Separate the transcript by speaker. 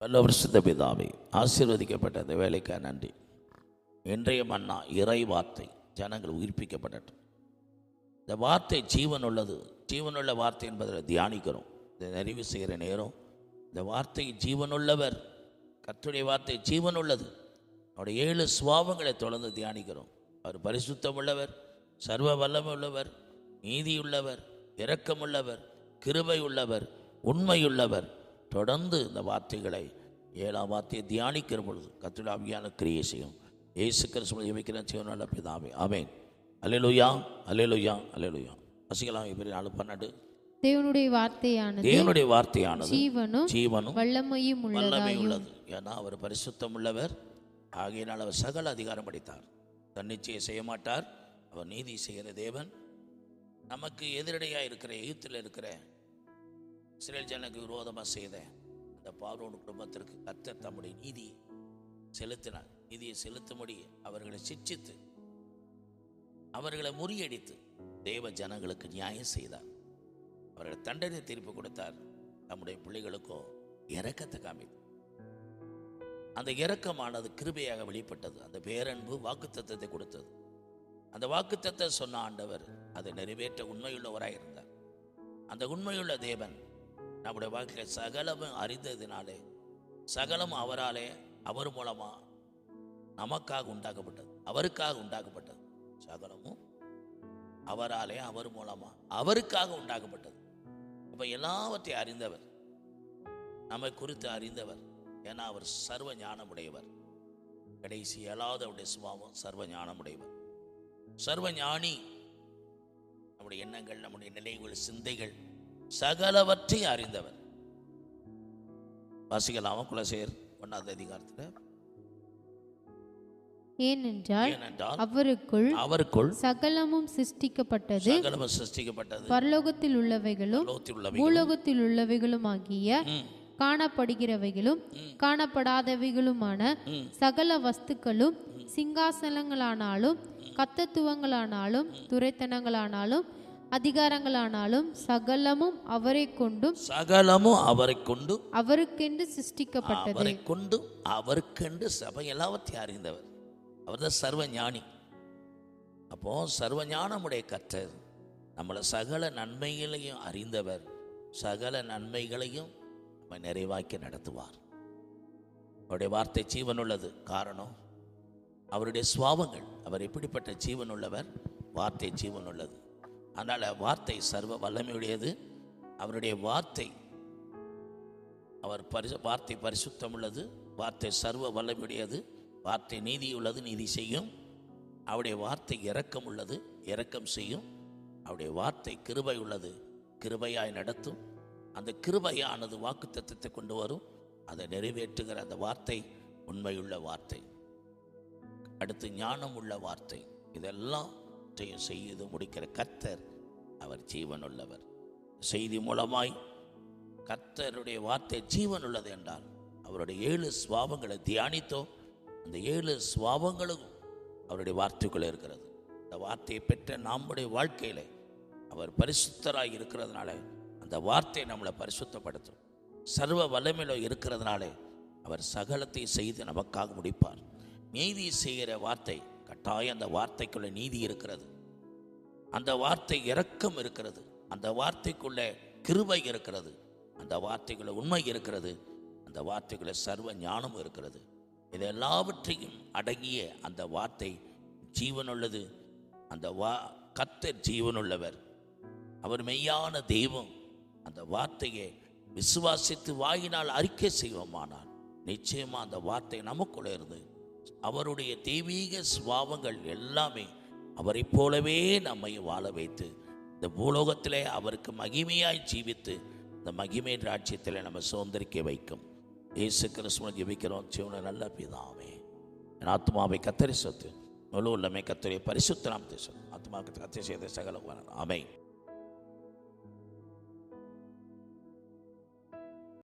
Speaker 1: நல்ல வருஷத்த பிதாவே ஆசீர்வதிக்கப்பட்ட இந்த வேலைக்காக நன்றி. இன்றைய மன்னா இறை வார்த்தை ஜனங்கள் உயிர்ப்பிக்கப்படட்டும். இந்த வார்த்தை ஜீவன் உள்ளது. ஜீவனுள்ள வார்த்தை என்பதில் தியானிக்கிறோம். இதை நிறைவு செய்கிற நேரம். இந்த வார்த்தை ஜீவனுள்ளவர் கத்துடைய வார்த்தை ஜீவன் உள்ளது. அவருடைய ஏழு சுவாபங்களை தொடர்ந்து தியானிக்கிறோம். அவர் பரிசுத்தம் உள்ளவர் சர்வ வல்லமை உள்ளவர் நீதியுள்ளவர் இரக்கமுள்ளவர் கிருபை உள்ளவர் உண்மையுள்ளவர் தொடர்ந்து இந்த வார்த்தைகளை ஏழாம் வார்த்தையை தியானிக்கிற பொழுது கத்துடாவியான கிரியை செய்யும். ஏசு கிறிஸ்துவை ஜெபிக்கிற சிவனால பிதாவே. ஆமென். அல்லேலூயா அல்லேலூயா அல்லேலூயா. வசிக்கலாம் இப்படி நாலு பன்னெண்டு.
Speaker 2: தேவனுடைய வார்த்தையானது
Speaker 1: தேவனுடைய வார்த்தையானது
Speaker 2: ஜீவனும்
Speaker 1: ஜீவனும்
Speaker 2: வல்லமையும்
Speaker 1: வல்லமை உள்ளது. ஏன்னா அவர் பரிசுத்தம் உள்ளவர் ஆகையினால் அவர் சகல அதிகாரம் படைத்தார். தன்னிச்சையை செய்ய மாட்டார் அவர் நீதி செய்கிற தேவன். நமக்கு எதிரடையாக இருக்கிற எகிப்தில் இருக்கிற இஸ்ரேல் ஜனக்கு விரோதமாக செய்த அந்த பார்வோன் குடும்பத்திற்கு கத்த தம்முடைய நீதி செலுத்தினார். நீதியை செலுத்தும்படி அவர்களை சிச்சித்து அவர்களை முறியடித்து தேவ ஜனங்களுக்கு நியாயம் செய்தார். அவர்கள் தண்டனை தீர்ப்பு கொடுத்தார். நம்முடைய பிள்ளைகளுக்கோ இறக்கத்தை காமித்தார். அந்த இறக்கமானது கிருபையாக வெளிப்பட்டது. அந்த பேரன்பு வாக்குத்தத்தை கொடுத்தது. அந்த வாக்குத்தத்தை சொன்ன ஆண்டவர் அதை நிறைவேற்ற உண்மையுள்ளவராக இருந்தார் அந்த உண்மையுள்ள தேவன் நம்முடைய வாழ்க்கையில் சகலமும் அறிந்ததினாலே சகலம் அவராலே அவர் மூலமா நமக்காக உண்டாக்கப்பட்டது. அவருக்காக உண்டாக்கப்பட்டது. சகலமும் அவராலே அவர் மூலமா அவருக்காக உண்டாக்கப்பட்டது. அப்ப எல்லாவற்றையும் அறிந்தவர் நம்மை குறித்து அறிந்தவர் ஏன்னா அவர் சர்வ ஞானமுடையவர். கடைசி இயலாதவருடைய சுபாவம் சர்வ ஞானமுடையவர். சர்வ ஞானி நம்முடைய எண்ணங்கள் நம்முடைய நினைவுகள் சிந்தைகள் சகலவற்றையும் அறிந்தவர் வாசிக்கலாமா குலசேர் ஒன்றாவது அதிகாரத்தில்.
Speaker 2: ஏனென்றால் அவருக்குள்
Speaker 1: அவருக்குள்
Speaker 2: சகலமும் சிருஷ்டிக்கப்பட்டது.
Speaker 1: சகலமும் சிருஷ்டிக்கப்பட்டது.
Speaker 2: பரலோகத்தில் உள்ளவைகளும்
Speaker 1: லோகத்தில் உள்ளவை
Speaker 2: பூலோகத்தில் உள்ளவைகளுமாகிய
Speaker 1: ம்,
Speaker 2: காணப்படுகிறவைகளும் காணப்படாதவைகளுமான சகல வஸ்துக்களும் சிங்காசனங்களானாலும் கத்தத்துவங்களானாலும் துரைத்தனங்களானாலும் அதிகாரங்களானாலும் சகலமும் அவரை கொண்டும்
Speaker 1: சகலமும் அவரை கொண்டு
Speaker 2: அவருக்கென்று சிருஷ்டிக்கப்பட்டது.
Speaker 1: அவரை கொண்டு அவருக்கென்று சபை எல்லாவற்றையும் அறிந்தவர். அவர்தான் சர்வ ஞானி அப்போ சர்வ ஞானமுடைய கற்றர் நம்மளை சகல நன்மைகளையும் அறிந்தவர். சகல நன்மைகளையும் நம்ம நிறைவாக்கி நடத்துவார். அவருடைய வார்த்தை ஜீவனுள்ளது. காரணம் அவருடைய சுவாபங்கள் அவர் எப்படிப்பட்ட ஜீவனுள்ளவர்? வார்த்தை ஜீவனுள்ளது. அதனால் வார்த்தை சர்வ வல்லமையுடையது. அவருடைய வார்த்தை அவர் பரிசு வார்த்தை பரிசுத்தம் உள்ளது. வார்த்தை சர்வ வல்லமையுடையது. வார்த்தை நீதி உள்ளது நீதி செய்யும். அவருடைய வார்த்தை இரக்கம் உள்ளது இரக்கம் செய்யும். அவருடைய வார்த்தை கிருபை உள்ளது கிருபையாய் நடத்தும். அந்த கிருபையானது வாக்கு தத்துவத்தை கொண்டு வரும். அதை நிறைவேற்றுகிற அந்த வார்த்தை உண்மையுள்ள வார்த்தை. அடுத்து ஞானம் உள்ள வார்த்தை. இதெல்லாம் செய்து முடிக்கிற கத்தர் அவர் ஜீவனுள்ளவர். செய்தி மூலமாய் கத்தருடைய வார்த்தை ஜீவன் உள்ளது என்றால் அவருடைய ஏழு சுவாபங்களை தியானித்தோம் அந்த ஏழு சுவாபங்களும் அவருடைய வார்த்தைக்குள்ளே இருக்கிறது. அந்த வார்த்தையை பெற்ற நம்முடைய வாழ்க்கையில அவர் பரிசுத்தராக இருக்கிறதுனால அந்த வார்த்தை நம்மளை பரிசுத்தப்படுத்தும். சர்வ வல்லமையில இருக்கிறதுனாலே அவர் சகலத்தை செய்து நமக்காக முடிப்பார். நீதி செய்கிற வார்த்தை கட்டாயம் அந்த வார்த்தைக்குள்ள நீதி இருக்கிறது. அந்த வார்த்தை இரக்கம் இருக்கிறது. அந்த வார்த்தைக்குள்ளே கிருபை இருக்கிறது. அந்த வார்த்தைக்குள்ள உண்மை இருக்கிறது. அந்த வார்த்தைக்குள்ள சர்வ ஞானம் இருக்கிறது. இது எல்லாவற்றையும் அடங்கிய அந்த வார்த்தை ஜீவனுள்ளது. அந்த வா கத்தர் ஜீவனுள்ளவர். அவர் மெய்யான தெய்வம். அந்த வார்த்தையை விசுவாசித்து வாயினால் அறிக்கை செய்வோமானால் நிச்சயமாக அந்த வார்த்தை நமக்குள்ளே இருந்து அவருடைய தெய்வீக சுவாவங்கள் எல்லாமே அவரைப் போலவே நம்மை வாழ வைத்து இந்த பூலோகத்திலே அவருக்கு மகிமையாய் ஜீவித்து இந்த மகிமை ராட்சியத்தில் நம்ம சுதந்திரிக்க வைக்கும். இயேசு கிறிஸ்துவன் ஜெபிக்கிறோம். சிவன நல்ல பிதாவே. என் ஆத்மாவை கத்தரி சொத்து முழு உள்ளமை கத்தரி பரிசுத்த நாம் ஆத்மாவுக்கு கத்தரி செய்த சகல ஆமை